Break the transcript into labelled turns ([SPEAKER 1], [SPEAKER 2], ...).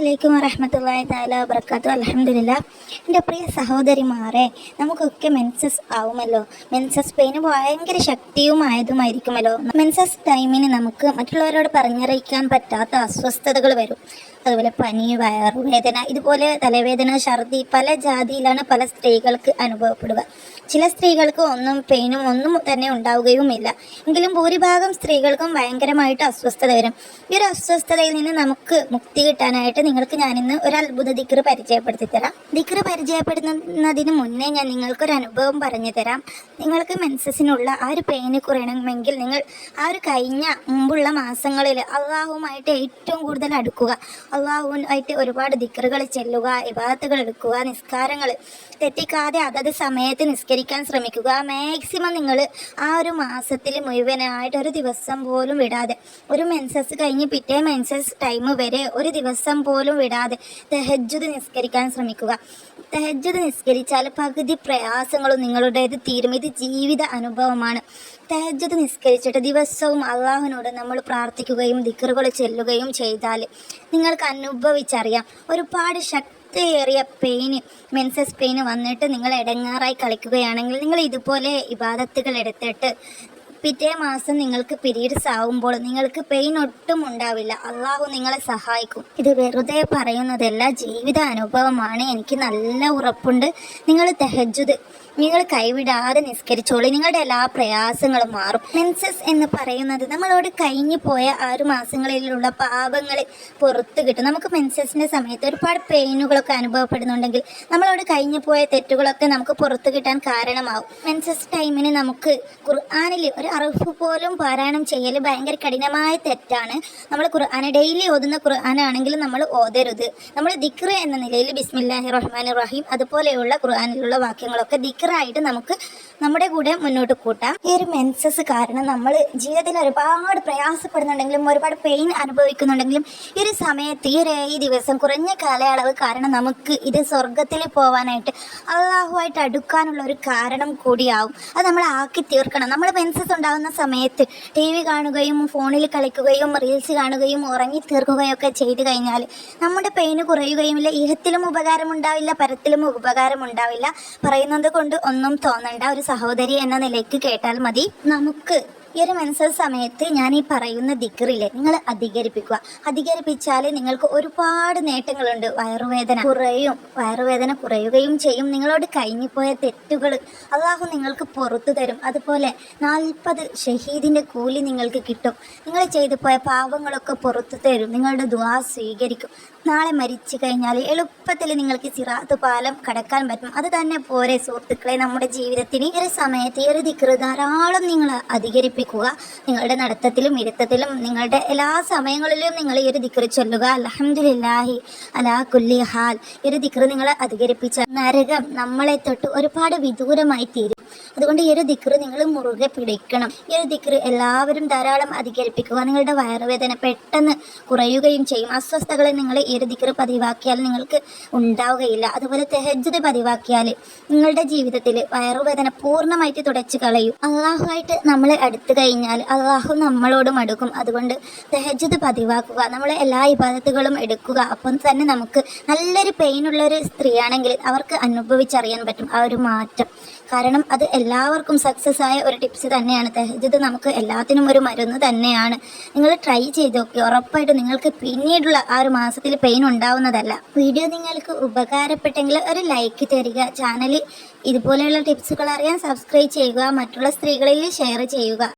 [SPEAKER 1] അലൈക്കും വറഹമത്തല്ലാഹി താല വർക്കാത്തു അലഹമില്ല എന്റെ പ്രിയ സഹോദരിമാരെ നമുക്കൊക്കെ മെൻസസ് ആവുമല്ലോ. മെൻസസ് പെയിന് ഭയങ്കര ശക്തിയുമായതുമായിരിക്കുമല്ലോ. മെൻസസ് ടൈമിന് നമുക്ക് മറ്റുള്ളവരോട് പറഞ്ഞറിയിക്കാൻ പറ്റാത്ത അസ്വസ്ഥതകൾ വരും. അതുപോലെ പനി വയറുവേദന ഇതുപോലെ തലവേദന ഛർദി പല ജാതിയിലാണ് പല സ്ത്രീകൾക്ക് അനുഭവപ്പെടുക. ചില സ്ത്രീകൾക്ക് ഒന്നും പെയിനും ഒന്നും തന്നെ ഉണ്ടാവുകയുമില്ല. എങ്കിലും ഭൂരിഭാഗം സ്ത്രീകൾക്കും ഭയങ്കരമായിട്ട് അസ്വസ്ഥത വരും. ഈ ഒരു അസ്വസ്ഥതയിൽ നിന്ന് നമുക്ക് മുക്തി കിട്ടാനായിട്ട് നിങ്ങൾക്ക് ഞാൻ ഇന്ന് ഒരു അത്ഭുത ദിക്റ് പരിചയപ്പെടുത്തി തരാം ദിക്റ് പരിചയപ്പെടുന്നതിന് മുന്നേ ഞാൻ നിങ്ങൾക്കൊരു അനുഭവം പറഞ്ഞു തരാം നിങ്ങൾക്ക് മെൻസസിനുള്ള ആ ഒരു പെയിന് കുറയണമെങ്കിൽ നിങ്ങൾ ആ ഒരു കഴിഞ്ഞ മുമ്പുള്ള മാസങ്ങളിൽ അള്ളാഹുമായിട്ട് ഏറ്റവും കൂടുതൽ അടുക്കുക. അള്ളാഹുവായിട്ട് ഒരുപാട് ദിക്കറുകൾ ചെല്ലുക ഇബാദത്തുകൾ എടുക്കുക നിസ്കാരങ്ങൾ തെറ്റിക്കാതെ അതത് സമയത്ത് നിസ്കരിക്കാൻ ശ്രമിക്കുക. മാക്സിമം നിങ്ങൾ ആ ഒരു മാസത്തിൽ മുഴുവനായിട്ട് ഒരു ദിവസം പോലും വിടാതെ ഒരു മെൻസസ് കഴിഞ്ഞ് പിറ്റേ മെൻസസ് ടൈം വരെ ഒരു ദിവസം പോലും വിടാതെ തെഹജ്ജുദ് നിസ്കരിക്കാൻ ശ്രമിക്കുക. തെഹജ്ജുദ് നിസ്കരിച്ചാൽ പകുതി പ്രയാസങ്ങളും നിങ്ങളുടേത് തീരും. ഇത് ജീവിത അനുഭവമാണ്. തഹജ്ജുദ് നിസ്കരിച്ചിട്ട് ദിവസവും അള്ളാഹുവിനോട് നമ്മൾ പ്രാർത്ഥിക്കുകയും ദിക്കറുകൾ ചെല്ലുകയും ചെയ്താൽ നിങ്ങൾക്ക് അനുഭവിച്ചറിയാം. ഒരുപാട് ശക്തിയേറിയ പെയിൻ മെൻസസ് പെയിന് വന്നിട്ട് നിങ്ങൾ ഇടങ്ങാറായി കളിക്കുകയാണെങ്കിൽ നിങ്ങൾ ഇതുപോലെ ഇബാദത്തുകൾ എടുത്തിട്ട് പിറ്റേ മാസം നിങ്ങൾക്ക് പീരീഡ്സ് ആവുമ്പോൾ നിങ്ങൾക്ക് പെയിൻ ഒട്ടും ഉണ്ടാവില്ല. അള്ളാഹു നിങ്ങളെ സഹായിക്കും. ഇത് വെറുതെ പറയുന്നതല്ല ജീവിത അനുഭവമാണ് എനിക്ക് നല്ല ഉറപ്പുണ്ട്. നിങ്ങൾ തെഹജുദ് നിങ്ങൾ കൈവിടാതെ നിസ്കരിച്ചോളൂ. നിങ്ങളുടെ എല്ലാ പ്രയാസങ്ങളും മാറും. മെൻസസ് എന്ന് പറയുന്നത് നമ്മളോട് കഴിഞ്ഞു പോയ ആറ് മാസങ്ങളിലുള്ള പാപങ്ങൾ പുറത്ത് കിട്ടും. നമുക്ക് മെൻസസിന്റെ സമയത്ത് ഒരുപാട് പെയിനുകളൊക്കെ അനുഭവപ്പെടുന്നുണ്ടെങ്കിൽ നമ്മളോട് കഴിഞ്ഞു പോയ തെറ്റുകളൊക്കെ നമുക്ക് പുറത്ത് കിട്ടാൻ കാരണമാവും. മെൻസസ് ടൈമിന് നമുക്ക് ഖുർആാനിൽ ഒരു അറിവ് പോലും പാരായണം ചെയ്യൽ ഭയങ്കര കഠിനമായ തെറ്റാണ്. നമ്മൾ ഖുർആാന ഡെയിലി ഓതുന്ന ഖുർആാനാണെങ്കിൽ നമ്മൾ ഓതരുത്. നമ്മൾ ദിക്ർ എന്ന നിലയിൽ ബിസ്മില്ലാഹി റഹ്മാൻ റഹീം അതുപോലെയുള്ള ഖുർആാനിലുള്ള വാക്യങ്ങളൊക്കെ ദിക്റായിട്ട് നമുക്ക് നമ്മുടെ കൂടെ മുന്നോട്ട് കൂട്ടാം. ഈ ഒരു മെൻസസ് കാരണം നമ്മൾ ജീവിതത്തിൽ ഒരുപാട് പ്രയാസപ്പെടുന്നുണ്ടെങ്കിലും ഒരുപാട് പെയിൻ അനുഭവിക്കുന്നുണ്ടെങ്കിലും ഈ ഒരു സമയത്ത് ഈ ഒരു ഈ ദിവസം കുറഞ്ഞ കാലയളവ് കാരണം നമുക്ക് ഇത് സ്വർഗത്തിൽ പോവാനായിട്ട് അള്ളാഹുമായിട്ട് അടുക്കാനുള്ള ഒരു കാരണം കൂടിയാവും. അത് നമ്മൾ ആക്കി തീർക്കണം. നമ്മൾ മെൻസസ് ഉണ്ടാകുന്ന സമയത്ത് ടി വി കാണുകയും ഫോണിൽ കളിക്കുകയും റീൽസ് കാണുകയും ഉറങ്ങി തീർക്കുകയും ഒക്കെ ചെയ്തു കഴിഞ്ഞാൽ നമ്മുടെ പെയിന് കുറയുകയും ഇല്ല. ഇഹത്തിലും ഉപകാരമുണ്ടാവില്ല പരത്തിലും ഉപകാരമുണ്ടാവില്ല. പറയുന്നത് കൊണ്ട് ഒന്നും തോന്നണ്ട. ഒരു സഹോദരി എന്ന നിലയ്ക്ക് കേട്ടാൽ മതി. നമുക്ക് ഈ ഒരു മെൻസസ് സമയത്ത് ഞാൻ ഈ പറയുന്ന ദിക്കറില്ലേ നിങ്ങൾ അധികരിപ്പിക്കുക. അധികരിപ്പിച്ചാൽ നിങ്ങൾക്ക് ഒരുപാട് നേട്ടങ്ങളുണ്ട്. വയറുവേദന കുറയും. വയറുവേദന കുറയുകയും ചെയ്യും. നിങ്ങളോട് കഴിഞ്ഞുപോയ തെറ്റുകൾ അള്ളാഹു നിങ്ങൾക്ക് പുറത്തു തരും. അതുപോലെ നാൽപ്പത് ഷഹീദിന്റെ കൂലി നിങ്ങൾക്ക് കിട്ടും. നിങ്ങൾ ചെയ്തു പോയ പാവങ്ങളൊക്കെ പുറത്തു തരും. നിങ്ങളുടെ ദുവാ സ്വീകരിക്കും. നാളെ മരിച്ചു കഴിഞ്ഞാൽ എളുപ്പത്തിൽ നിങ്ങൾക്ക് സിറാത്ത് പാലം കടക്കാൻ പറ്റും. അത് തന്നെ പോരെ സുഹൃത്തുക്കളെ നമ്മുടെ ജീവിതത്തിന്. ഈ ഒരു സമയത്ത് ഈ ഒരു ദിക്കറ് ധാരാളം നിങ്ങൾ അധികരിപ്പിക്കുക നിങ്ങളുടെ നടത്തത്തിലും ഇരുത്തത്തിലും നിങ്ങളുടെ എല്ലാ സമയങ്ങളിലും നിങ്ങൾ ഈ ഒരു ദിക്കറ് ചൊല്ലുക. അലഹമുല്ലാഹി അലാ കുല്ലി ഹാൽ. ഈ ഒരു ദിക്കറ് നിങ്ങളെ അധികരിപ്പിച്ച നരകം നമ്മളെ തൊട്ട് ഒരുപാട് വിദൂരമായി തീരും. അതുകൊണ്ട് ഈ ഒരു ദിക്റ് നിങ്ങൾ മുറുകെ പിടിക്കണം. ഈ ഒരു ദിക്റ് എല്ലാവരും ധാരാളം അധികരിപ്പിക്കുക. നിങ്ങളുടെ വയറുവേദന പെട്ടെന്ന് കുറയുകയും ചെയ്യും. അസ്വസ്ഥകളെ നിങ്ങൾ ഈ ഒരു ദിക്റ് പതിവാക്കിയാൽ നിങ്ങൾക്ക് ഉണ്ടാവുകയില്ല. അതുപോലെ തെഹജ്ജത് പതിവാക്കിയാൽ നിങ്ങളുടെ ജീവിതത്തിൽ വയറുവേദന പൂർണമായിട്ട് തുടച്ചു കളയും. അള്ളാഹുമായിട്ട് നമ്മൾ അടുത്തു കഴിഞ്ഞാൽ അള്ളാഹു നമ്മളോടും അടുക്കും. അതുകൊണ്ട് തെഹജ്ജത് പതിവാക്കുക. നമ്മളെ എല്ലാ ഇബാദത്തുകളും എടുക്കുക. അപ്പം തന്നെ നമുക്ക് നല്ലൊരു പെയിനുള്ള ഒരു സ്ത്രീയാണെങ്കിൽ അവർക്ക് അനുഭവിച്ചറിയാൻ പറ്റും ആ ഒരു മാറ്റം. കാരണം അത് എല്ലാവർക്കും സക്സസ് ആയ ഒരു ടിപ്സ് തന്നെയാണ് തെഹജിദ്. നമുക്ക് എല്ലാത്തിനും ഒരു മരുന്ന് തന്നെയാണ്. നിങ്ങൾ ട്രൈ ചെയ്ത് നോക്കി. ഉറപ്പായിട്ടും നിങ്ങൾക്ക് പിന്നീടുള്ള ആ ഒരു മാസത്തിൽ പെയിൻ ഉണ്ടാവുന്നതല്ല. വീഡിയോ നിങ്ങൾക്ക് ഉപകാരപ്പെട്ടെങ്കിൽ ഒരു ലൈക്ക് തരിക. ചാനൽ ഇതുപോലെയുള്ള ടിപ്സുകൾ അറിയാൻ സബ്സ്ക്രൈബ് ചെയ്യുക. മറ്റുള്ള സ്ത്രീകളിൽ ഷെയർ ചെയ്യുക.